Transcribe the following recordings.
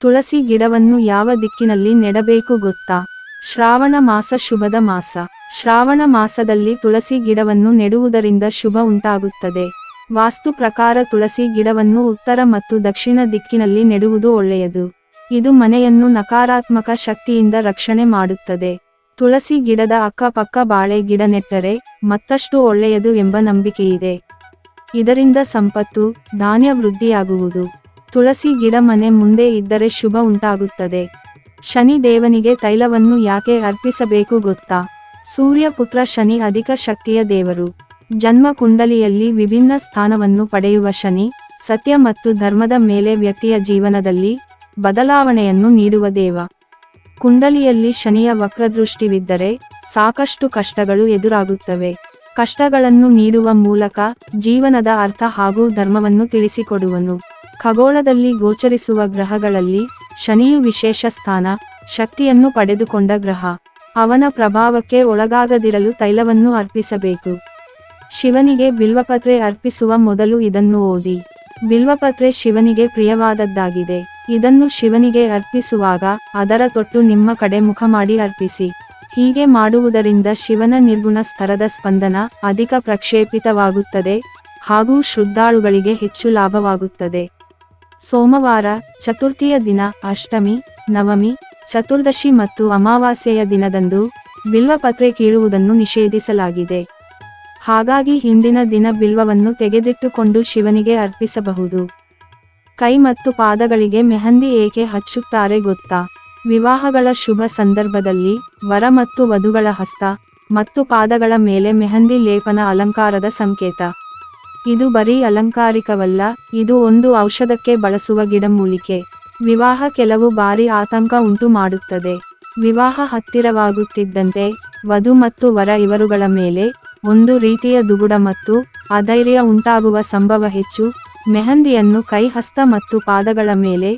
ತುಳಸಿ ಗಿಡವನ್ನು ಯಾವ ದಿಕ್ಕಿನಲ್ಲಿ ನೆಡಬೇಕು ಗೊತ್ತಾ? ಶ್ರಾವಣ ಮಾಸ ಶುಭದ ಮಾಸ. ಶ್ರಾವಣ ಮಾಸದಲ್ಲಿ ತುಳಸಿ ಗಿಡವನ್ನು ನೆಡುವುದರಿಂದ ಶುಭ ಉಂಟಾಗುತ್ತದೆ. ವಾಸ್ತು ಪ್ರಕಾರ ತುಳಸಿ ಗಿಡವನ್ನು ಉತ್ತರ ಮತ್ತು ದಕ್ಷಿಣ ದಿಕ್ಕಿನಲ್ಲಿ ನೆಡುವುದು ಒಳ್ಳೆಯದು. ಇದು ಮನೆಯನ್ನು ನಕಾರಾತ್ಮಕ ಶಕ್ತಿಯಿಂದ ರಕ್ಷಣೆ ಮಾಡುತ್ತದೆ. ತುಳಸಿ ಗಿಡದ ಅಕ್ಕಪಕ್ಕ ಬಾಳೆ ಗಿಡ ನೆಟ್ಟರೆ ಮತ್ತಷ್ಟು ಒಳ್ಳೆಯದು ಎಂಬ ನಂಬಿಕೆಯಿದೆ. ಇದರಿಂದ ಸಂಪತ್ತು, ಧಾನ್ಯ ವೃದ್ಧಿಯಾಗುವುದು. ತುಳಸಿ ಗಿಡ ಮನೆ ಮುಂದೆ ಇದ್ದರೆ ಶುಭ ಉಂಟಾಗುತ್ತದೆ. ಶನಿ ದೇವನಿಗೆ ತೈಲವನ್ನು ಯಾಕೆ ಅರ್ಪಿಸಬೇಕು ಗೊತ್ತಾ? ಸೂರ್ಯಪುತ್ರ ಶನಿ ಅಧಿಕ ಶಕ್ತಿಯ ದೇವರು. ಜನ್ಮ ಕುಂಡಲಿಯಲ್ಲಿ ವಿಭಿನ್ನ ಸ್ಥಾನವನ್ನು ಪಡೆಯುವ ಶನಿ, ಸತ್ಯ ಮತ್ತು ಧರ್ಮದ ಮೇಲೆ ವ್ಯಕ್ತಿಯ ಜೀವನದಲ್ಲಿ ಬದಲಾವಣೆಯನ್ನು ನೀಡುವ ದೇವ. ಕುಂಡಲಿಯಲ್ಲಿ ಶನಿಯ ವಕ್ರದೃಷ್ಟಿವಿದ್ದರೆ ಸಾಕಷ್ಟು ಕಷ್ಟಗಳು ಎದುರಾಗುತ್ತವೆ. ಕಷ್ಟಗಳನ್ನು ನೀಡುವ ಮೂಲಕ ಜೀವನದ ಅರ್ಥ ಹಾಗೂ ಧರ್ಮವನ್ನು ತಿಳಿಸಿಕೊಡುವನು. ಖಗೋಳದಲ್ಲಿ ಗೋಚರಿಸುವ ಗ್ರಹಗಳಲ್ಲಿ ಶನಿಯು ವಿಶೇಷ ಸ್ಥಾನ, ಶಕ್ತಿಯನ್ನು ಪಡೆದುಕೊಂಡ ಗ್ರಹ. ಅವನ ಪ್ರಭಾವಕ್ಕೆ ಒಳಗಾಗದಿರಲು ತೈಲವನ್ನು ಅರ್ಪಿಸಬೇಕು. ಶಿವನಿಗೆ ಬಿಲ್ವಪತ್ರೆ ಅರ್ಪಿಸುವ ಮೊದಲು ಇದನ್ನು ಓದಿ. ಬಿಲ್ವಪತ್ರೆ ಶಿವನಿಗೆ ಪ್ರಿಯವಾದದ್ದಾಗಿದೆ. ಇದನ್ನು ಶಿವನಿಗೆ ಅರ್ಪಿಸುವಾಗ ಅದರ ತೊಟ್ಟು ನಿಮ್ಮ ಕಡೆ ಮುಖ ಮಾಡಿ ಅರ್ಪಿಸಿ. ಹೀಗೆ ಮಾಡುವುದರಿಂದ ಶಿವನ ನಿರ್ಗುಣ ಸ್ತರದ ಸ್ಪಂದನ ಅಧಿಕ ಪ್ರಕ್ಷೇಪಿತವಾಗುತ್ತದೆ ಹಾಗೂ ಶ್ರದ್ಧಾಳುಗಳಿಗೆ ಹೆಚ್ಚು ಲಾಭವಾಗುತ್ತದೆ. ಸೋಮವಾರ, ಚತುರ್ಥಿಯ ದಿನ, ಅಷ್ಟಮಿ, ನವಮಿ, ಚತುರ್ದಶಿ ಮತ್ತು ಅಮಾವಾಸ್ಯೆಯ ದಿನದಂದು ಬಿಲ್ವಪತ್ರೆ ಕೀಳುವುದನ್ನು ನಿಷೇಧಿಸಲಾಗಿದೆ. ಹಾಗಾಗಿ ಹಿಂದಿನ ದಿನ ಬಿಲ್ವವನ್ನು ತೆಗೆದಿಟ್ಟುಕೊಂಡು ಶಿವನಿಗೆ ಅರ್ಪಿಸಬಹುದು. ಕೈ ಮತ್ತು ಪಾದಗಳಿಗೆ ಮೆಹಂದಿ ಏಕೆ ಹಚ್ಚುತ್ತಾರೆ ಗೊತ್ತಾ? ವಿವಾಹಗಳ ಶುಭ ಸಂದರ್ಭದಲ್ಲಿ ವರ ಮತ್ತು ವಧುಗಳ ಹಸ್ತ ಮತ್ತು ಪಾದಗಳ ಮೇಲೆ ಮೆಹಂದಿ ಲೇಪನ ಅಲಂಕಾರದ ಸಂಕೇತ. ಇದು ಬರೀ ಅಲಂಕಾರಿಕವಲ್ಲ, ಇದು ಒಂದು ಔಷಧಕ್ಕೆ ಬಳಸುವ ಗಿಡಮೂಲಿಕೆ. ವಿವಾಹ ಕೆಲವು ಬಾರಿ ಆತಂಕ ಉಂಟು ಮಾಡುತ್ತದೆ ವಿವಾಹ ಹತ್ತಿರವಾಗುತ್ತಿದ್ದಂತೆ, ವಧು ಮತ್ತು ವರ ಇವರುಗಳ ಮೇಲೆ ಒಂದು ರೀತಿಯ ದುಗುಡ ಮತ್ತು ಅಧೈರ್ಯ ಉಂಟಾಗುವ ಸಂಭವ ಹೆಚ್ಚು. ಮೆಹಂದಿಯನ್ನು ಕೈ ಹಸ್ತ ಮತ್ತು ಪಾದಗಳ ಮೇಲೆ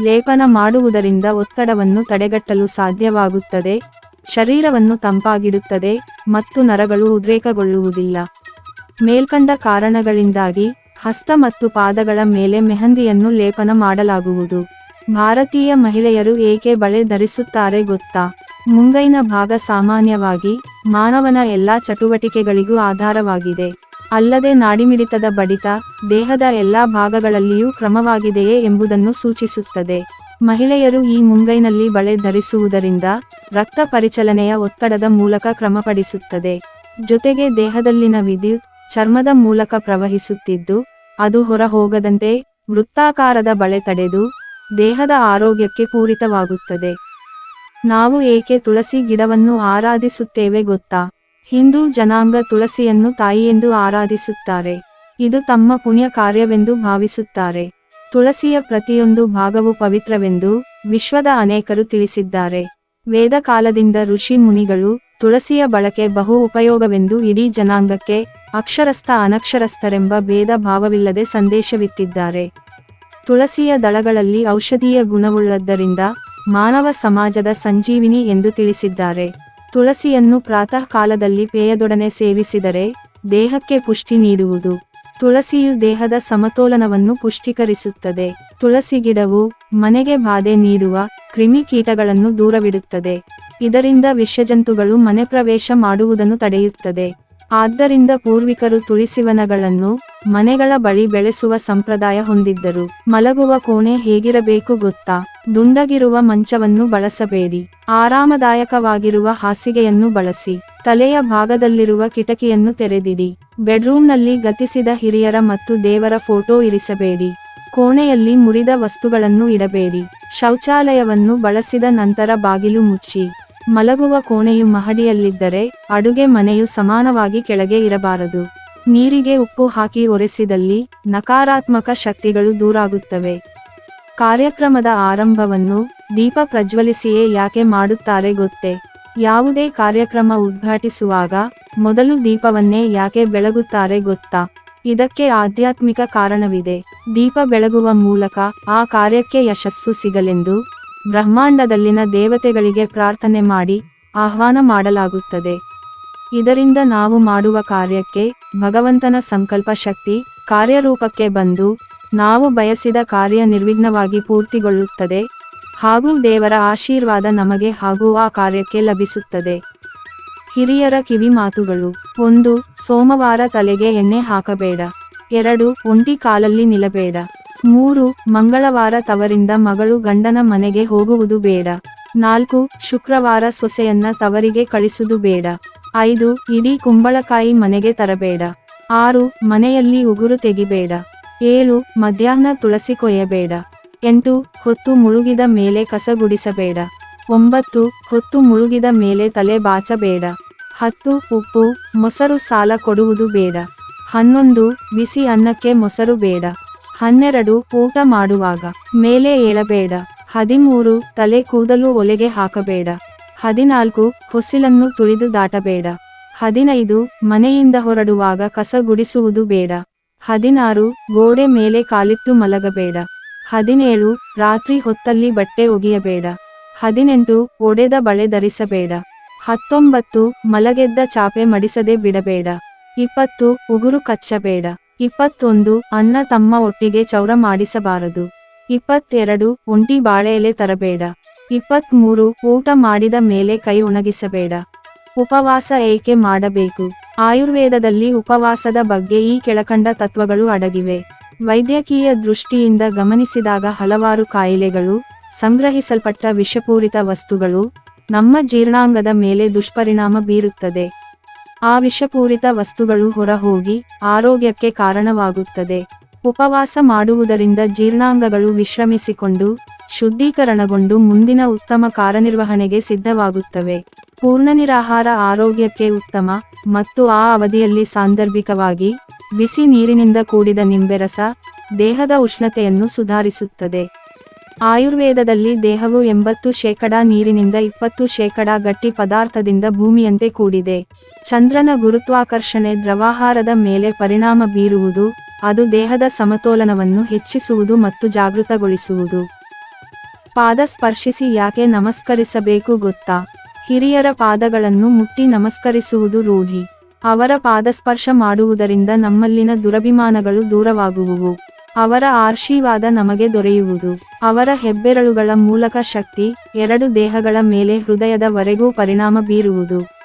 ಲೇಪನ ಮಾಡುವುದರಿಂದ ಒತ್ತಡವನ್ನು ತಡೆಗಟ್ಟಲು ಸಾಧ್ಯವಾಗುತ್ತದೆ. ಶರೀರವನ್ನು ತಂಪಾಗಿಡುತ್ತದೆ ಮತ್ತು ನರಗಳು ಉದ್ರೇಕಗೊಳ್ಳುವುದಿಲ್ಲ. ಮೇಲ್ಕಂಡ ಕಾರಣಗಳಿಂದಾಗಿ ಹಸ್ತ ಮತ್ತು ಪಾದಗಳ ಮೇಲೆ ಮೆಹಂದಿಯನ್ನು ಲೇಪನ ಮಾಡಲಾಗುವುದು. ಭಾರತೀಯ ಮಹಿಳೆಯರು ಏಕೆ ಬಳೆ ಧರಿಸುತ್ತಾರೆ ಗೊತ್ತಾ? ಮುಂಗೈನ ಭಾಗ ಸಾಮಾನ್ಯವಾಗಿ ಮಾನವನ ಎಲ್ಲಾ ಚಟುವಟಿಕೆಗಳಿಗೂ ಆಧಾರವಾಗಿದೆ. ಅಲ್ಲದೆ ನಾಡಿಮಿಡಿತದ ಬಡಿತ, ದೇಹದ ಎಲ್ಲಾ ಭಾಗಗಳಲ್ಲಿಯೂ ಕ್ರಮವಾಗಿದೆಯೇ ಎಂಬುದನ್ನು ಸೂಚಿಸುತ್ತದೆ. ಮಹಿಳೆಯರು ಈ ಮುಂಗೈನಲ್ಲಿ ಬಳೆ ಧರಿಸುವುದರಿಂದ ರಕ್ತ ಪರಿಚಲನೆಯ ಒತ್ತಡದ ಮೂಲಕ ಕ್ರಮಪಡಿಸುತ್ತದೆ. ಜೊತೆಗೆ ದೇಹದಲ್ಲಿನ ವಿದ್ಯುತ್ ಚರ್ಮದ ಮೂಲಕ ಪ್ರವಹಿಸುತ್ತಿದ್ದು, ಅದು ಹೊರ ಹೋಗದಂತೆ ವೃತ್ತಾಕಾರದ ಬಳೆ ತಡೆದು ದೇಹದ ಆರೋಗ್ಯಕ್ಕೆ ಪೂರಿತವಾಗುತ್ತದೆ. ನಾವು ಏಕೆ ತುಳಸಿ ಗಿಡವನ್ನು ಆರಾಧಿಸುತ್ತೇವೆ ಗೊತ್ತಾ? ಹಿಂದೂ ಜನಾಂಗ ತುಳಸಿಯನ್ನು ತಾಯಿಯೆಂದು ಆರಾಧಿಸುತ್ತಾರೆ. ಇದು ತಮ್ಮ ಪುಣ್ಯ ಕಾರ್ಯವೆಂದು ಭಾವಿಸುತ್ತಾರೆ. ತುಳಸಿಯ ಪ್ರತಿಯೊಂದು ಭಾಗವು ಪವಿತ್ರವೆಂದು ವಿಶ್ವದ ಅನೇಕರು ತಿಳಿಸಿದ್ದಾರೆ. ವೇದ ಕಾಲದಿಂದ ಋಷಿ ಮುನಿಗಳು ತುಳಸಿಯ ಬಳಕೆ ಬಹು ಉಪಯೋಗವೆಂದು ಇಡೀ ಜನಾಂಗಕ್ಕೆ ಅಕ್ಷರಸ್ಥ ಅನಕ್ಷರಸ್ಥರೆಂಬ ಭೇದ ಭಾವವಿಲ್ಲದೆ ಸಂದೇಶವಿತ್ತಿದ್ದಾರೆ. ತುಳಸಿಯ ದಳಗಳಲ್ಲಿ ಔಷಧೀಯ ಗುಣವುಳ್ಳದ್ದರಿಂದ ಮಾನವ ಸಮಾಜದ ಸಂಜೀವಿನಿ ಎಂದು ತಿಳಿಸಿದ್ದಾರೆ. ತುಳಸಿಯನ್ನು ಪ್ರಾತಃ ಕಾಲದಲ್ಲಿ ಪೇಯದೊಡನೆ ಸೇವಿಸಿದರೆ ದೇಹಕ್ಕೆ ಪುಷ್ಟಿ ನೀಡುವುದು. ತುಳಸಿಯು ದೇಹದ ಸಮತೋಲನವನ್ನು ಪುಷ್ಟೀಕರಿಸುತ್ತದೆ. ತುಳಸಿ ಗಿಡವು ಮನೆಗೆ ಬಾಧೆ ನೀಡುವ ಕ್ರಿಮಿಕೀಟಗಳನ್ನು ದೂರವಿಡುತ್ತದೆ. ಇದರಿಂದ ವಿಷಜಂತುಗಳು ಮನೆ ಪ್ರವೇಶ ಮಾಡುವುದನ್ನು ತಡೆಯುತ್ತದೆ. ಆದ್ದರಿಂದ ಪೂರ್ವಿಕರು ತುಳಸಿವನಗಳನ್ನು ಮನೆಗಳ ಬಳಿ ಬೆಳೆಸುವ ಸಂಪ್ರದಾಯ ಹೊಂದಿದ್ದರು. ಮಲಗುವ ಕೋಣೆ ಹೇಗಿರಬೇಕು ಗೊತ್ತಾ? ದುಂಡಗಿರುವ ಮಂಚವನ್ನು ಬಳಸಬೇಡಿ. ಆರಾಮದಾಯಕವಾಗಿರುವ ಹಾಸಿಗೆಯನ್ನು ಬಳಸಿ. ತಲೆಯ ಭಾಗದಲ್ಲಿರುವ ಕಿಟಕಿಯನ್ನು ತೆರೆದಿಡಿ. ಬೆಡ್ರೂಮ್ನಲ್ಲಿ ಗತಿಸಿದ ಹಿರಿಯರ ಮತ್ತು ದೇವರ ಫೋಟೋ ಇರಿಸಬೇಡಿ. ಕೋಣೆಯಲ್ಲಿ ಮುರಿದ ವಸ್ತುಗಳನ್ನು ಇಡಬೇಡಿ. ಶೌಚಾಲಯವನ್ನು ಬಳಸಿದ ನಂತರ ಬಾಗಿಲು ಮುಚ್ಚಿ. ಮಲಗುವ ಕೋಣೆಯು ಮಹಡಿಯಲ್ಲಿದ್ದರೆ ಅಡುಗೆ ಮನೆಯು ಸಮಾನವಾಗಿ ಕೆಳಗೆ ಇರಬಾರದು. ನೀರಿಗೆ ಉಪ್ಪು ಹಾಕಿ ಒರೆಸಿದಲ್ಲಿ ನಕಾರಾತ್ಮಕ ಶಕ್ತಿಗಳು ದೂರಾಗುತ್ತವೆ. ಕಾರ್ಯಕ್ರಮದ ಆರಂಭವನ್ನು ದೀಪ ಪ್ರಜ್ವಲಿಸಿಯೇ ಯಾಕೆ ಮಾಡುತ್ತಾರೆ ಗೊತ್ತೇ. ಯಾವುದೇ ಕಾರ್ಯಕ್ರಮ ಉದ್ಘಾಟಿಸುವಾಗ ಮೊದಲು ದೀಪವನ್ನೇ ಯಾಕೆ ಬೆಳಗುತ್ತಾರೆ ಗೊತ್ತಾ. ಇದಕ್ಕೆ ಆಧ್ಯಾತ್ಮಿಕ ಕಾರಣವಿದೆ. ದೀಪ ಬೆಳಗುವ ಮೂಲಕ ಆ ಕಾರ್ಯಕ್ಕೆ ಯಶಸ್ಸು ಸಿಗಲೆಂದು ಬ್ರಹ್ಮಾಂಡದಲ್ಲಿನ ದೇವತೆಗಳಿಗೆ ಪ್ರಾರ್ಥನೆ ಮಾಡಿ ಆಹ್ವಾನ ಮಾಡಲಾಗುತ್ತದೆ. ಇದರಿಂದ ನಾವು ಮಾಡುವ ಕಾರ್ಯಕ್ಕೆ ಭಗವಂತನ ಸಂಕಲ್ಪ ಶಕ್ತಿ ಕಾರ್ಯರೂಪಕ್ಕೆ ಬಂದು ನಾವು ಬಯಸಿದ ಕಾರ್ಯ ನಿರ್ವಿಘ್ನವಾಗಿ ಪೂರ್ತಿಗೊಳ್ಳುತ್ತದೆ ಹಾಗೂ ದೇವರ ಆಶೀರ್ವಾದ ನಮಗೆ ಹಾಗೂ ಆ ಕಾರ್ಯಕ್ಕೆ ಲಭಿಸುತ್ತದೆ. ಹಿರಿಯರ ಕಿವಿ ಮಾತುಗಳು. ಒಂದು, ಸೋಮವಾರ ತಲೆಗೆ ಎಣ್ಣೆ ಹಾಕಬೇಡ. ಎರಡು, ಒಂಟಿ ಕಾಲಲ್ಲಿ ನಿಲ್ಲಬೇಡ. ಮೂರು, ಮಂಗಳವಾರ ತವರಿಂದ ಮಗಳು ಗಂಡನ ಮನೆಗೆ ಹೋಗುವುದು ಬೇಡ. ನಾಲ್ಕು, ಶುಕ್ರವಾರ ಸೊಸೆಯನ್ನ ತವರಿಗೆ ಕಳಿಸುವುದು ಬೇಡ. ಐದು, ಇಡೀ ಕುಂಬಳಕಾಯಿ ಮನೆಗೆ ತರಬೇಡ. ಆರು, ಮನೆಯಲ್ಲಿ ಉಗುರು ತೆಗಿಬೇಡ. ಏಳು, ಮಧ್ಯಾಹ್ನ ತುಳಸಿ ಕೊಯ್ಯಬೇಡ. ಎಂಟು, ಹೊತ್ತು ಮುಳುಗಿದ ಮೇಲೆ ಕಸ ಗುಡಿಸಬೇಡ. ಒಂಬತ್ತು, ಹೊತ್ತು ಮುಳುಗಿದ ಮೇಲೆ ತಲೆ ಬಾಚಬೇಡ. ಹತ್ತು, ಉಪ್ಪು, ಮೊಸರು ಸಾಲ ಕೊಡುವುದು ಬೇಡ. ಹನ್ನೊಂದು, ಬಿಸಿ ಅನ್ನಕ್ಕೆ ಮೊಸರು ಬೇಡ. ಹನ್ನೆರಡು ಊಟ ಮಾಡುವಾಗ. ಮೇಲೆ ಏಳಬೇಡ. ಹದಿಮೂರು ತಲೆ ಕೂದಲು ಒಲೆಗೆ ಹಾಕಬೇಡ. ಹದಿನಾಲ್ಕು ಹೊಸಿಲನ್ನು ತುಳಿದು ದಾಟಬೇಡ. ಹದಿನೈದು ಮನೆಯಿಂದ ಹೊರಡುವಾಗ ಕಸ ಗುಡಿಸುವುದು ಬೇಡ. ಹದಿನಾರು ಗೋಡೆ ಮೇಲೆ ಕಾಲಿಟ್ಟು ಮಲಗಬೇಡ. ಹದಿನೇಳು ರಾತ್ರಿ ಹೊತ್ತಲ್ಲಿ ಬಟ್ಟೆ ಒಗೆಯಬೇಡ. ಹದಿನೆಂಟು ಒಡೆದ ಬಳೆ ಧರಿಸಬೇಡ. ಹತ್ತೊಂಬತ್ತು ಮಲಗೆದ್ದ ಚಾಪೆ ಮಡಿಸದೆ ಬಿಡಬೇಡ. ಇಪ್ಪತ್ತು ಉಗುರು ಕಚ್ಚಬೇಡ. ಇಪ್ಪತ್ತೊಂದು, ಅಣ್ಣ ತಮ್ಮ ಒಟ್ಟಿಗೆ ಚೌರ ಮಾಡಿಸಬಾರದು. ಇಪ್ಪತ್ತೆರಡು, ಒಂಟಿ ಬಾಳೆ ಎಲೆ ತರಬೇಡ. ಇಪ್ಪತ್ತ್ಮೂರು ಊಟ ಮಾಡಿದ ಮೇಲೆ ಕೈ ಒಣಗಿಸಬೇಡ. ಉಪವಾಸ ಏಕೆ ಮಾಡಬೇಕು? ಆಯುರ್ವೇದದಲ್ಲಿ ಉಪವಾಸದ ಬಗ್ಗೆ ಈ ಕೆಳಕಂಡ ತತ್ವಗಳು ಅಡಗಿವೆ. ವೈದ್ಯಕೀಯ ದೃಷ್ಟಿಯಿಂದ ಗಮನಿಸಿದಾಗ ಹಲವಾರು ಕಾಯಿಲೆಗಳು, ಸಂಗ್ರಹಿಸಲ್ಪಟ್ಟ ವಿಷಪೂರಿತ ವಸ್ತುಗಳು, ನಮ್ಮ ಜೀರ್ಣಾಂಗದ ಮೇಲೆ ದುಷ್ಪರಿಣಾಮ ಬೀರುತ್ತದೆ. ಆ ವಿಷಪೂರಿತ ವಸ್ತುಗಳು ಹೊರಹೋಗಿ ಆರೋಗ್ಯಕ್ಕೆ ಕಾರಣವಾಗುತ್ತದೆ. ಉಪವಾಸ ಮಾಡುವುದರಿಂದ ಜೀರ್ಣಾಂಗಗಳು ವಿಶ್ರಮಿಸಿಕೊಂಡು ಶುದ್ಧೀಕರಣಗೊಂಡು ಮುಂದಿನ ಉತ್ತಮ ಕಾರ್ಯನಿರ್ವಹಣೆಗೆ ಸಿದ್ಧವಾಗುತ್ತವೆ. ಪೂರ್ಣ ನಿರಾಹಾರ ಆರೋಗ್ಯಕ್ಕೆ ಉತ್ತಮ ಮತ್ತು ಆ ಅವಧಿಯಲ್ಲಿ ಸಾಂದರ್ಭಿಕವಾಗಿ ಬಿಸಿ ನೀರಿನಿಂದ ಕೂಡಿದ ನಿಂಬೆರಸ ದೇಹದ ಉಷ್ಣತೆಯನ್ನು ಸುಧಾರಿಸುತ್ತದೆ. ಆಯುರ್ವೇದದಲ್ಲಿ ದೇಹವು ಎಂಬತ್ತು ಶೇಕಡ ನೀರಿನಿಂದ ಇಪ್ಪತ್ತು ಶೇಕಡ ಗಟ್ಟಿ ಪದಾರ್ಥದಿಂದ ಭೂಮಿಯಂತೆ ಕೂಡಿದೆ. ಚಂದ್ರನ ಗುರುತ್ವಾಕರ್ಷಣೆ ದ್ರವಾಹಾರದ ಮೇಲೆ ಪರಿಣಾಮ ಬೀರುವುದು, ಅದು ದೇಹದ ಸಮತೋಲನವನ್ನು ಹೆಚ್ಚಿಸುವುದು ಮತ್ತು ಜಾಗೃತಗೊಳಿಸುವುದು. ಪಾದ ಸ್ಪರ್ಶಿಸಿ ಯಾಕೆ ನಮಸ್ಕರಿಸಬೇಕು ಗೊತ್ತಾ? ಹಿರಿಯರ ಪಾದಗಳನ್ನು ಮುಟ್ಟಿ ನಮಸ್ಕರಿಸುವುದು ರೂಢಿ. ಅವರ ಪಾದಸ್ಪರ್ಶ ಮಾಡುವುದರಿಂದ ನಮ್ಮಲ್ಲಿನ ದುರಭಿಮಾನಗಳು ದೂರವಾಗುವುವು. ಅವರ ಆಶೀರ್ವಾದ ನಮಗೆ ದೊರೆಯುವುದು. ಅವರ ಹೆಬ್ಬೆರಳುಗಳ ಮೂಲಕ ಶಕ್ತಿ, ಎರಡು ದೇಹಗಳ ಮೇಲೆ ಹೃದಯದವರೆಗೂ ಪರಿಣಾಮ ಬೀರುವುದು.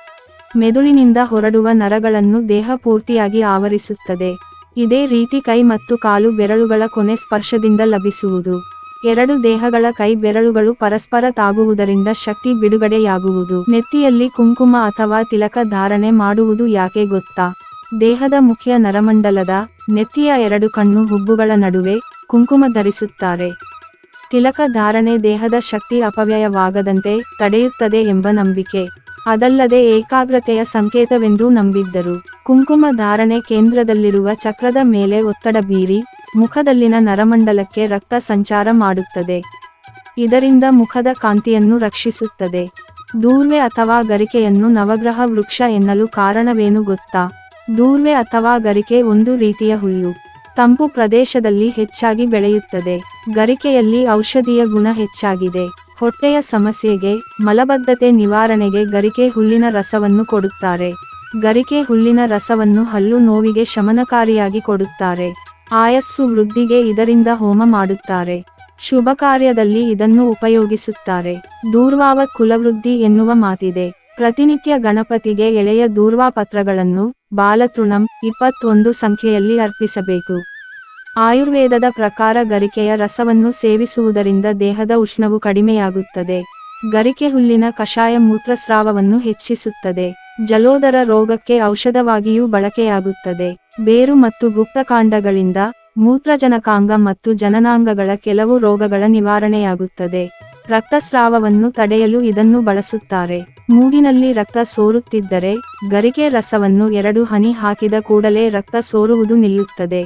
ಮೆದುಳಿನಿಂದ ಹೊರಡುವ ನರಗಳನ್ನು ದೇಹ ಪೂರ್ತಿಯಾಗಿ ಆವರಿಸುತ್ತದೆ. ಇದೇ ರೀತಿ ಕೈ ಮತ್ತು ಕಾಲು ಬೆರಳುಗಳ ಕೊನೆ ಸ್ಪರ್ಶದಿಂದ ಲಭಿಸುವುದು. ಎರಡು ದೇಹಗಳ ಕೈ ಬೆರಳುಗಳು ಪರಸ್ಪರ ತಾಗುವುದರಿಂದ ಶಕ್ತಿ ಬಿಡುಗಡೆಯಾಗುವುದು. ನೆತ್ತಿಯಲ್ಲಿ ಕುಂಕುಮ ಅಥವಾ ತಿಲಕ ಧಾರಣೆ ಮಾಡುವುದು ಯಾಕೆ ಗೊತ್ತಾ? ದೇಹದ ಮುಖ್ಯ ನರಮಂಡಲದ ನೆತ್ತಿಯ ಎರಡು ಕಣ್ಣು ಹುಬ್ಬುಗಳ ನಡುವೆ ಕುಂಕುಮ ಧರಿಸುತ್ತಾರೆ. ತಿಲಕ ಧಾರಣೆ ದೇಹದ ಶಕ್ತಿ ಅಪವ್ಯಯವಾಗದಂತೆ ತಡೆಯುತ್ತದೆ ಎಂಬ ನಂಬಿಕೆ. ಅದಲ್ಲದೆ ಏಕಾಗ್ರತೆಯ ಸಂಕೇತವೆಂದೂ ನಂಬಿದ್ದರು. ಕುಂಕುಮ ಧಾರಣೆ ಕೇಂದ್ರದಲ್ಲಿರುವ ಚಕ್ರದ ಮೇಲೆ ಒತ್ತಡ ಬೀರಿ ಮುಖದಲ್ಲಿನ ನರಮಂಡಲಕ್ಕೆ ರಕ್ತ ಸಂಚಾರ ಮಾಡುತ್ತದೆ. ಇದರಿಂದ ಮುಖದ ಕಾಂತಿಯನ್ನು ರಕ್ಷಿಸುತ್ತದೆ. ದೂರ್ವೆ ಅಥವಾ ಗರಿಕೆಯನ್ನು ನವಗ್ರಹ ವೃಕ್ಷ ಎನ್ನಲು ಕಾರಣವೇನು ಗೊತ್ತಾ? ದೂರ್ವೆ ಅಥವಾ ಗರಿಕೆ ಒಂದು ರೀತಿಯ ಹುಲ್ಲು. ತಂಪು ಪ್ರದೇಶದಲ್ಲಿ ಹೆಚ್ಚಾಗಿ ಬೆಳೆಯುತ್ತದೆ. ಗರಿಕೆಯಲ್ಲಿ ಔಷಧೀಯ ಗುಣ ಹೆಚ್ಚಾಗಿದೆ. ಹೊಟ್ಟೆಯ ಸಮಸ್ಯೆಗೆ, ಮಲಬದ್ಧತೆ ನಿವಾರಣೆಗೆ ಗರಿಕೆ ಹುಲ್ಲಿನ ರಸವನ್ನು ಕೊಡುತ್ತಾರೆ. ಗರಿಕೆ ಹುಲ್ಲಿನ ರಸವನ್ನು ಹಲ್ಲು ನೋವಿಗೆ ಶಮನಕಾರಿಯಾಗಿ ಕೊಡುತ್ತಾರೆ. ಆಯಸ್ಸು ವೃದ್ಧಿಗೆ ಇದರಿಂದ ಹೋಮ ಮಾಡುತ್ತಾರೆ. ಶುಭ ಕಾರ್ಯದಲ್ಲಿ ಇದನ್ನು ಉಪಯೋಗಿಸುತ್ತಾರೆ. ದೂರ್ವಾವ ಕುಲವೃದ್ಧಿ ಎನ್ನುವ ಮಾತಿದೆ. ಪ್ರತಿನಿತ್ಯ ಗಣಪತಿಗೆ ಎಳೆಯ ದೂರ್ವಾ ಪತ್ರಗಳನ್ನು ಬಾಲತೃಣಂ ಇಪ್ಪತ್ತೊಂದು ಸಂಖ್ಯೆಯಲ್ಲಿ ಅರ್ಪಿಸಬೇಕು. ಆಯುರ್ವೇದದ ಪ್ರಕಾರ ಗರಿಕೆಯ ರಸವನ್ನು ಸೇವಿಸುವುದರಿಂದ ದೇಹದ ಉಷ್ಣವು ಕಡಿಮೆಯಾಗುತ್ತದೆ. ಗರಿಕೆ ಹುಲ್ಲಿನ ಕಷಾಯ ಮೂತ್ರಸ್ರಾವವನ್ನು ಹೆಚ್ಚಿಸುತ್ತದೆ. ಜಲೋದರ ರೋಗಕ್ಕೆ ಔಷಧವಾಗಿಯೂ ಬಳಕೆಯಾಗುತ್ತದೆ. ಬೇರು ಮತ್ತು ಗುಪ್ತಕಾಂಡಗಳಿಂದ ಮೂತ್ರಜನಕಾಂಗ ಮತ್ತು ಜನನಾಂಗಗಳ ಕೆಲವು ರೋಗಗಳ ನಿವಾರಣೆಯಾಗುತ್ತದೆ. ರಕ್ತಸ್ರಾವವನ್ನು ತಡೆಯಲು ಇದನ್ನು ಬಳಸುತ್ತಾರೆ. ಮೂಗಿನಲ್ಲಿ ರಕ್ತ ಸೋರುತ್ತಿದ್ದರೆ ಗರಿಕೆ ರಸವನ್ನು ಎರಡು ಹನಿ ಹಾಕಿದ ಕೂಡಲೇ ರಕ್ತ ಸೋರುವುದು ನಿಲ್ಲುತ್ತದೆ.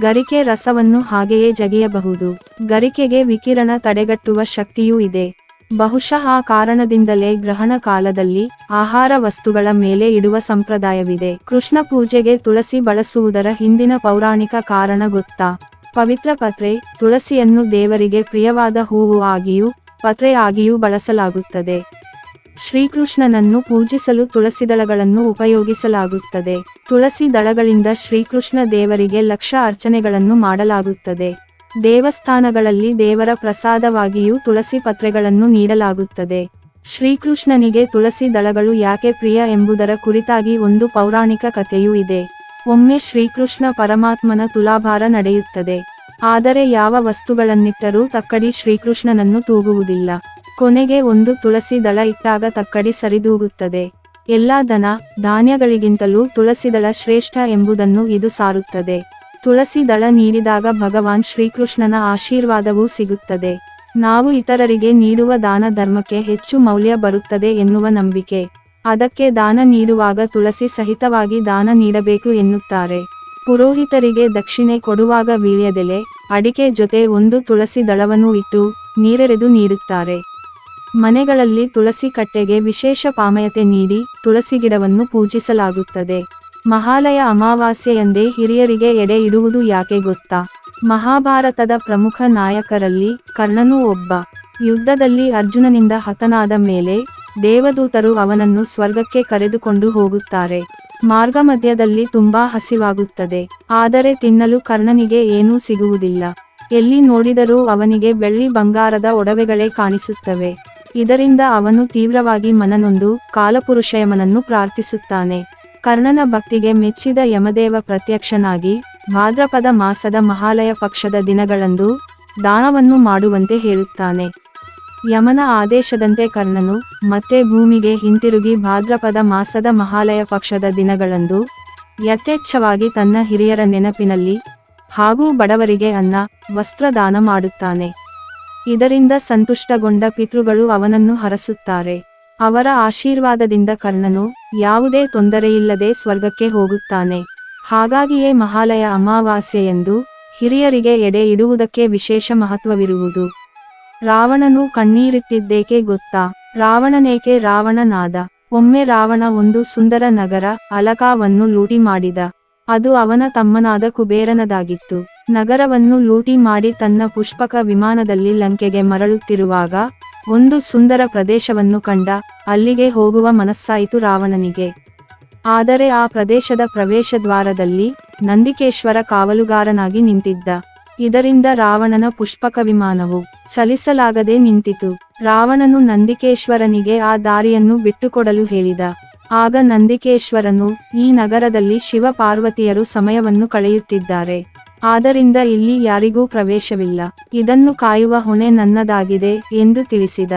ಗರಿಕೆ ರಸವನ್ನು ಹಾಗೆಯೇ ಜಗಿಯಬಹುದು. ಗರಿಕೆಗೆ ವಿಕಿರಣ ತಡೆಗಟ್ಟುವ ಶಕ್ತಿಯೂ ಇದೆ. ಬಹುಶಃ ಆ ಕಾರಣದಿಂದಲೇ ಗ್ರಹಣ ಕಾಲದಲ್ಲಿ ಆಹಾರ ವಸ್ತುಗಳ ಮೇಲೆ ಇಡುವ ಸಂಪ್ರದಾಯವಿದೆ. ಕೃಷ್ಣ ಪೂಜೆಗೆ ತುಳಸಿ ಬಳಸುವುದರ ಹಿಂದಿನ ಪೌರಾಣಿಕ ಕಾರಣ ಗೊತ್ತಾ? ಪವಿತ್ರ ಪತ್ರೆ, ತುಳಸಿಯನ್ನು ದೇವರಿಗೆ ಪ್ರಿಯವಾದ ಹೂವು ಆಗಿಯೂ, ಪತ್ರೆ ಆಗಿಯೂ ಬಳಸಲಾಗುತ್ತದೆ. ಶ್ರೀಕೃಷ್ಣನನ್ನು ಪೂಜಿಸಲು ತುಳಸಿ ದಳಗಳನ್ನು ಉಪಯೋಗಿಸಲಾಗುತ್ತದೆ. ತುಳಸಿ ದಳಗಳಿಂದ ಶ್ರೀಕೃಷ್ಣ ದೇವರಿಗೆ ಲಕ್ಷ ಅರ್ಚನೆಗಳನ್ನು ಮಾಡಲಾಗುತ್ತದೆ. ದೇವಸ್ಥಾನಗಳಲ್ಲಿ ದೇವರ ಪ್ರಸಾದವಾಗಿಯೂ ತುಳಸಿ ಪತ್ರೆಗಳನ್ನು ನೀಡಲಾಗುತ್ತದೆ. ಶ್ರೀಕೃಷ್ಣನಿಗೆ ತುಳಸಿ ದಳಗಳು ಯಾಕೆ ಪ್ರಿಯ ಎಂಬುದರ ಕುರಿತಾಗಿ ಒಂದು ಪೌರಾಣಿಕ ಕಥೆಯೂ ಇದೆ. ಒಮ್ಮೆ ಶ್ರೀಕೃಷ್ಣ ಪರಮಾತ್ಮನ ತುಲಾಭಾರ ನಡೆಯುತ್ತದೆ. ಆದರೆ ಯಾವ ವಸ್ತುಗಳನ್ನಿಟ್ಟರೂ ತಕ್ಕಡಿ ಶ್ರೀಕೃಷ್ಣನನ್ನು ತೂಗುವುದಿಲ್ಲ. ಕೊನೆಗೆ ಒಂದು ತುಳಸಿ ದಳ ಇಟ್ಟಾಗ ತಕ್ಕಡಿ ಸರಿದೂಗುತ್ತದೆ. ಎಲ್ಲ ದನ, ಧಾನ್ಯಗಳಿಗಿಂತಲೂ ತುಳಸಿ ದಳ ಶ್ರೇಷ್ಠ ಎಂಬುದನ್ನು ಇದು ಸಾರುತ್ತದೆ. ತುಳಸಿ ದಳ ನೀಡಿದಾಗ ಭಗವಾನ್ ಶ್ರೀಕೃಷ್ಣನ ಆಶೀರ್ವಾದವೂ ಸಿಗುತ್ತದೆ. ನಾವು ಇತರರಿಗೆ ನೀಡುವ ದಾನ ಧರ್ಮಕ್ಕೆ ಹೆಚ್ಚು ಮೌಲ್ಯ ಬರುತ್ತದೆ ಎನ್ನುವ ನಂಬಿಕೆ. ಅದಕ್ಕೆ ದಾನ ನೀಡುವಾಗ ತುಳಸಿ ಸಹಿತವಾಗಿ ದಾನ ನೀಡಬೇಕು ಎನ್ನುತ್ತಾರೆ. ಪುರೋಹಿತರಿಗೆ ದಕ್ಷಿಣೆ ಕೊಡುವಾಗ ವೀಳ್ಯದೆಲೆ, ಅಡಿಕೆ ಜೊತೆ ಒಂದು ತುಳಸಿ ದಳವನ್ನು ಇಟ್ಟು ನೀರೆರೆದು ನೀಡುತ್ತಾರೆ. ಮನೆಗಳಲ್ಲಿ ತುಳಸಿ ಕಟ್ಟೆಗೆ ವಿಶೇಷ ಪಾಮಯತೆ ನೀಡಿ ತುಳಸಿ ಗಿಡವನ್ನು ಪೂಜಿಸಲಾಗುತ್ತದೆ. ಮಹಾಲಯ ಅಮಾವಾಸ್ಯೆಯಂದೇ ಹಿರಿಯರಿಗೆ ಎಡೆ ಇಡುವುದು ಯಾಕೆ ಗೊತ್ತಾ? ಮಹಾಭಾರತದ ಪ್ರಮುಖ ನಾಯಕರಲ್ಲಿ ಕರ್ಣನೂ ಒಬ್ಬ. ಯುದ್ಧದಲ್ಲಿ ಅರ್ಜುನನಿಂದ ಹತನಾದ ಮೇಲೆ ದೇವದೂತರು ಅವನನ್ನು ಸ್ವರ್ಗಕ್ಕೆ ಕರೆದುಕೊಂಡು ಹೋಗುತ್ತಾರೆ. ಮಾರ್ಗ ಮಧ್ಯದಲ್ಲಿ ತುಂಬಾ ಹಸಿವಾಗುತ್ತದೆ. ಆದರೆ ತಿನ್ನಲು ಕರ್ಣನಿಗೆ ಏನೂ ಸಿಗುವುದಿಲ್ಲ. ಎಲ್ಲಿ ನೋಡಿದರೂ ಅವನಿಗೆ ಬೆಳ್ಳಿ ಬಂಗಾರದ ಒಡವೆಗಳೇ ಕಾಣಿಸುತ್ತವೆ. ಇದರಿಂದ ಅವನು ತೀವ್ರವಾಗಿ ಮನನೊಂದು ಕಾಲಪುರುಷಯಮನನ್ನು ಪ್ರಾರ್ಥಿಸುತ್ತಾನೆ. ಕರ್ಣನ ಭಕ್ತಿಗೆ ಮೆಚ್ಚಿದ ಯಮದೇವ ಪ್ರತ್ಯಕ್ಷನಾಗಿ ಭಾದ್ರಪದ ಮಾಸದ ಮಹಾಲಯ ಪಕ್ಷದ ದಿನಗಳಂದು ದಾನವನ್ನು ಮಾಡುವಂತೆ ಹೇಳುತ್ತಾನೆ. ಯಮನ ಆದೇಶದಂತೆ ಕರ್ಣನು ಮತ್ತೆ ಭೂಮಿಗೆ ಹಿಂತಿರುಗಿ ಭಾದ್ರಪದ ಮಾಸದ ಮಹಾಲಯ ಪಕ್ಷದ ದಿನಗಳಂದು ಯಥೇಚ್ಛವಾಗಿ ತನ್ನ ಹಿರಿಯರ ನೆನಪಿನಲ್ಲಿ ಹಾಗೂ ಬಡವರಿಗೆ ಅನ್ನ, ವಸ್ತ್ರದಾನ ಮಾಡುತ್ತಾನೆ. ಇದರಿಂದ ಸಂತುಷ್ಟಗೊಂಡ ಪಿತೃಗಳು ಅವನನ್ನು ಹರಸುತ್ತಾರೆ. ಅವರ ಆಶೀರ್ವಾದದಿಂದ ಕರ್ಣನು ಯಾವುದೇ ತೊಂದರೆಯಿಲ್ಲದೆ ಸ್ವರ್ಗಕ್ಕೆ ಹೋಗುತ್ತಾನೆ. ಹಾಗಾಗಿಯೇ ಮಹಾಲಯ ಅಮಾವಾಸ್ಯೆಯೆಂದು ಹಿರಿಯರಿಗೆ ಎಡೆ ಇಡುವುದಕ್ಕೆ ವಿಶೇಷ ಮಹತ್ವವಿರುವುದು. ರಾವಣನು ಕಣ್ಣೀರಿಟ್ಟಿದ್ದೇಕೆ ಗೊತ್ತಾ? ರಾವಣನೇಕೆ ರಾವಣನಾದ? ಒಮ್ಮೆ ರಾವಣ ಒಂದು ಸುಂದರ ನಗರ, ಅಲಕಾವನ್ನು ಲೂಟಿ ಮಾಡಿದ. ಅದು ಅವನ ತಮ್ಮನಾದ ಕುಬೇರನದಾಗಿತ್ತು. ನಗರವನ್ನು ಲೂಟಿ ಮಾಡಿ ತನ್ನ ಪುಷ್ಪಕ ವಿಮಾನದಲ್ಲಿ ಲಂಕೆಗೆ ಮರಳುತ್ತಿರುವಾಗ, ಒಂದು ಸುಂದರ ಪ್ರದೇಶವನ್ನು ಕಂಡ, ಅಲ್ಲಿಗೆ ಹೋಗುವ ಮನಸ್ಸಾಯಿತು ರಾವಣನಿಗೆ. ಆದರೆ ಆ ಪ್ರದೇಶದ ಪ್ರವೇಶ ದ್ವಾರದಲ್ಲಿ ನಂದಿಕೇಶ್ವರ ಕಾವಲುಗಾರನಾಗಿ ನಿಂತಿದ್ದ. ಇದರಿಂದ ರಾವಣನ ಪುಷ್ಪಕ ವಿಮಾನವು ಚಲಿಸಲಾಗದೆ ನಿಂತಿತು. ರಾವಣನು ನಂದಿಕೇಶ್ವರನಿಗೆ ಆ ದಾರಿಯನ್ನು ಬಿಟ್ಟುಕೊಡಲು ಹೇಳಿದ. ಆಗ ನಂದಿಕೇಶ್ವರನು ಈ ನಗರದಲ್ಲಿ ಶಿವ ಪಾರ್ವತಿಯರು ಸಮಯವನ್ನು ಕಳೆಯುತ್ತಿದ್ದಾರೆ. ಆದ್ದರಿಂದ ಇಲ್ಲಿ ಯಾರಿಗೂ ಪ್ರವೇಶವಿಲ್ಲ. ಇದನ್ನು ಕಾಯುವ ಹೊಣೆ ನನ್ನದಾಗಿದೆ ಎಂದು ತಿಳಿಸಿದ.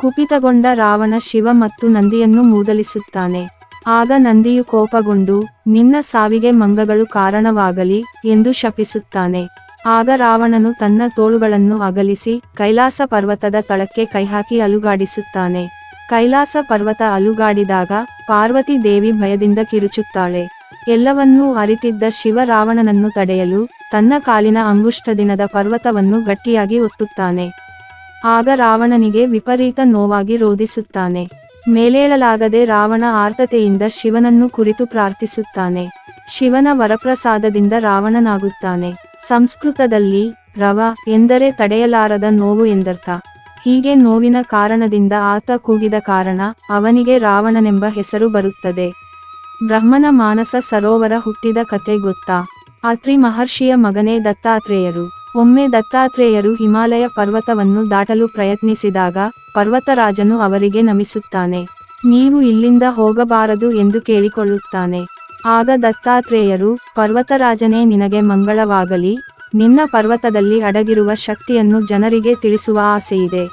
ಕುಪಿತಗೊಂಡ ರಾವಣ ಶಿವ ಮತ್ತು ನಂದಿಯನ್ನು ಮೂದಲಿಸುತ್ತಾನೆ. ಆಗ ನಂದಿಯು ಕೋಪಗೊಂಡು, ನಿನ್ನ ಸಾವಿಗೆ ಮಂಗಗಳು ಕಾರಣವಾಗಲಿ ಎಂದು ಶಪಿಸುತ್ತಾನೆ. ಆಗ ರಾವಣನು ತನ್ನ ತೋಳುಗಳನ್ನು ಅಗಲಿಸಿ, ಕೈಲಾಸ ಪರ್ವತದ ತಳಕ್ಕೆ ಕೈಹಾಕಿ ಅಲುಗಾಡಿಸುತ್ತಾನೆ. ಕೈಲಾಸ ಪರ್ವತ ಅಲುಗಾಡಿದಾಗ ಪಾರ್ವತಿ ದೇವಿ ಭಯದಿಂದ ಕಿರುಚುತ್ತಾಳೆ. ಎಲ್ಲವನ್ನೂ ಅರಿತಿದ್ದ ಶಿವ ರಾವಣನನ್ನು ತಡೆಯಲು ತನ್ನ ಕಾಲಿನ ಅಂಗುಷ್ಟದಿನದ ಪರ್ವತವನ್ನು ಗಟ್ಟಿಯಾಗಿ ಒತ್ತುತ್ತಾನೆ. ಆಗ ರಾವಣನಿಗೆ ವಿಪರೀತ ನೋವಾಗಿ ರೋಧಿಸುತ್ತಾನೆ. ಮೇಲೇಳಲಾಗದೆ ರಾವಣ ಆರ್ತತೆಯಿಂದ ಶಿವನನ್ನು ಕುರಿತು ಪ್ರಾರ್ಥಿಸುತ್ತಾನೆ. ಶಿವನ ವರಪ್ರಸಾದದಿಂದ ರಾವಣನಾಗುತ್ತಾನೆ. ಸಂಸ್ಕೃತದಲ್ಲಿ ರವ ಎಂದರೆ ತಡೆಯಲಾರದ ನೋವು ಎಂದರ್ಥ. ಹೀಗೆ ನೋವಿನ ಕಾರಣದಿಂದ ಆತ ಕೂಗಿದ ಕಾರಣ ಅವನಿಗೆ ರಾವಣನೆಂಬ ಹೆಸರು ಬರುತ್ತದೆ. ಬ್ರಹ್ಮನ ಮಾನಸ ಸರೋವರ ಹುಟ್ಟಿದ ಕತೆ ಗೊತ್ತಾ? ಅತ್ರಿ ಮಹರ್ಷಿಯ ಮಗನೇ ದತ್ತಾತ್ರೇಯರು. ಒಮ್ಮೆ ದತ್ತಾತ್ರೇಯರು ಹಿಮಾಲಯ ಪರ್ವತವನ್ನು ದಾಟಲು ಪ್ರಯತ್ನಿಸಿದಾಗ ಪರ್ವತರಾಜನು ಅವರಿಗೆ ನಮಿಸುತ್ತಾನೆ. ನೀವು ಇಲ್ಲಿಂದ ಹೋಗಬಾರದು ಎಂದು ಕೇಳಿಕೊಳ್ಳುತ್ತಾನೆ. ಆಗ ದತ್ತಾತ್ರೇಯರು, ಪರ್ವತರಾಜನೇ ನಿನಗೆ ಮಂಗಳವಾಗಲಿ ನಿನ್ನ ಪರ್ವತದಲ್ಲಿ ಅಡಗಿರುವ ಶಕ್ತಿಯನ್ನು ಜನರಿಗೆ ತಿಳಿಸುವ ಆಸೆಯಿದೆ.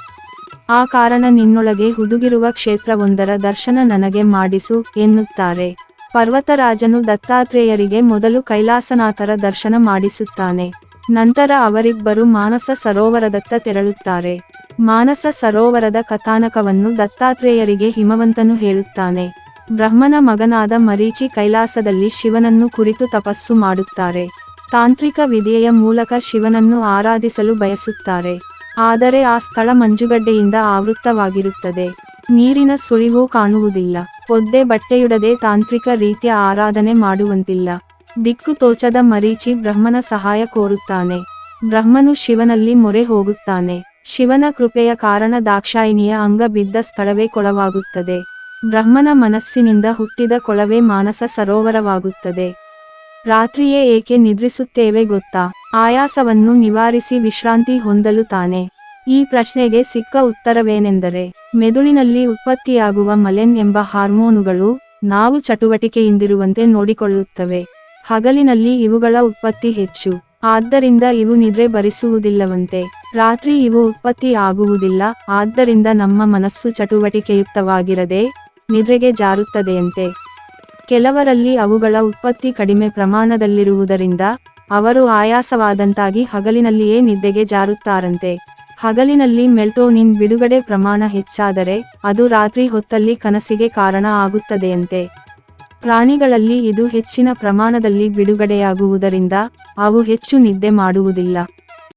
ಆ ಕಾರಣ ನಿನ್ನೊಳಗೆ ಹುದುಗಿರುವ ಕ್ಷೇತ್ರವೊಂದರ ದರ್ಶನ ನನಗೆ ಮಾಡಿಸು, ಎನ್ನುತ್ತಾರೆ. ಪರ್ವತರಾಜನು ದತ್ತಾತ್ರೇಯರಿಗೆ ಮೊದಲು ಕೈಲಾಸನಾಥರ ದರ್ಶನ ಮಾಡಿಸುತ್ತಾನೆ. ನಂತರ ಅವರಿಬ್ಬರು ಮಾನಸ ಸರೋವರದತ್ತ ತೆರಳುತ್ತಾರೆ. ಮಾನಸ ಸರೋವರದ ಕಥಾನಕವನ್ನು ದತ್ತಾತ್ರೇಯರಿಗೆ ಹಿಮವಂತನು ಹೇಳುತ್ತಾನೆ. ಬ್ರಹ್ಮನ ಮಗನಾದ ಮರೀಚಿ ಕೈಲಾಸದಲ್ಲಿ ಶಿವನನ್ನು ಕುರಿತು ತಪಸ್ಸು ಮಾಡುತ್ತಾರೆ. ತಾಂತ್ರಿಕ ವಿದ್ಯೆಯ ಮೂಲಕ ಶಿವನನ್ನು ಆರಾಧಿಸಲು ಬಯಸುತ್ತಾರೆ. ಆದರೆ ಆ ಸ್ಥಳ ಮಂಜುಗಡ್ಡೆಯಿಂದ ಆವೃತ್ತವಾಗಿರುತ್ತದೆ. ನೀರಿನ ಸುಳಿವು ಕಾಣುವುದಿಲ್ಲ. ಒದ್ದೆ ಬಟ್ಟೆಯುಡದೆ ತಾಂತ್ರಿಕ ರೀತಿಯ ಆರಾಧನೆ ಮಾಡುವಂತಿಲ್ಲ. ದಿಕ್ಕು ತೋಚದ ಮರೀಚಿ ಬ್ರಹ್ಮನ ಸಹಾಯ ಕೋರುತ್ತಾನೆ. ಬ್ರಹ್ಮನು ಶಿವನಲ್ಲಿ ಮೊರೆ ಹೋಗುತ್ತಾನೆ. ಶಿವನ ಕೃಪೆಯ ಕಾರಣ ದಾಕ್ಷಾಯಿಣಿಯ ಅಂಗ ಬಿದ್ದ ಸ್ಥಳವೇ ಕೊಳವಾಗುತ್ತದೆ. ಬ್ರಹ್ಮನ ಮನಸ್ಸಿನಿಂದ ಹುಟ್ಟಿದ ಕೊಳವೇ ಮಾನಸ ಸರೋವರವಾಗುತ್ತದೆ. ರಾತ್ರಿಯೇ ಏಕೆ ನಿದ್ರಿಸುತ್ತೇವೆ ಗೊತ್ತಾ? ಆಯಾಸವನ್ನು ನಿವಾರಿಸಿ ವಿಶ್ರಾಂತಿ ಹೊಂದಲು ತಾನೆ. ಈ ಪ್ರಶ್ನೆಗೆ ಸಿಕ್ಕ ಉತ್ತರವೇನೆಂದರೆ, ಮೆದುಳಿನಲ್ಲಿ ಉತ್ಪತ್ತಿಯಾಗುವ ಮಲೆನ್ ಎಂಬ ಹಾರ್ಮೋನುಗಳು ನಾವು ಚಟುವಟಿಕೆಯಿಂದಿರುವಂತೆ ನೋಡಿಕೊಳ್ಳುತ್ತವೆ. ಹಗಲಿನಲ್ಲಿ ಇವುಗಳ ಉತ್ಪತ್ತಿ ಹೆಚ್ಚು. ಆದ್ದರಿಂದ ಇವು ನಿದ್ರೆ ಬರಿಸುವುದಿಲ್ಲವಂತೆ ರಾತ್ರಿ ಇವು ಉತ್ಪತ್ತಿ ಆಗುವುದಿಲ್ಲ. ಆದ್ದರಿಂದ ನಮ್ಮ ಮನಸ್ಸು ಚಟುವಟಿಕೆಯುಕ್ತವಾಗಿರದೆ ನಿದ್ರೆಗೆ ಜಾರುತ್ತದೆಯಂತೆ. ಕೆಲವರಲ್ಲಿ ಅವುಗಳ ಉತ್ಪತ್ತಿ ಕಡಿಮೆ ಪ್ರಮಾಣದಲ್ಲಿರುವುದರಿಂದ, ಅವರು ಆಯಾಸವಾದಂತಾಗಿ ಹಗಲಿನಲ್ಲಿಯೇ ನಿದ್ದೆಗೆ ಜಾರುತ್ತಾರಂತೆ. ಹಗಲಿನಲ್ಲಿ ಮೆಲ್ಟೋನಿನ್ ಬಿಡುಗಡೆ ಪ್ರಮಾಣ ಹೆಚ್ಚಾದರೆ, ಅದು ರಾತ್ರಿ ಹೊತ್ತಲ್ಲಿ ಕನಸಿಗೆ ಕಾರಣ ಆಗುತ್ತದೆಯಂತೆ. ಪ್ರಾಣಿಗಳಲ್ಲಿ ಇದು ಹೆಚ್ಚಿನ ಪ್ರಮಾಣದಲ್ಲಿ ಬಿಡುಗಡೆಯಾಗುವುದರಿಂದ, ಅವು ಹೆಚ್ಚು ನಿದ್ದೆ ಮಾಡುವುದಿಲ್ಲ.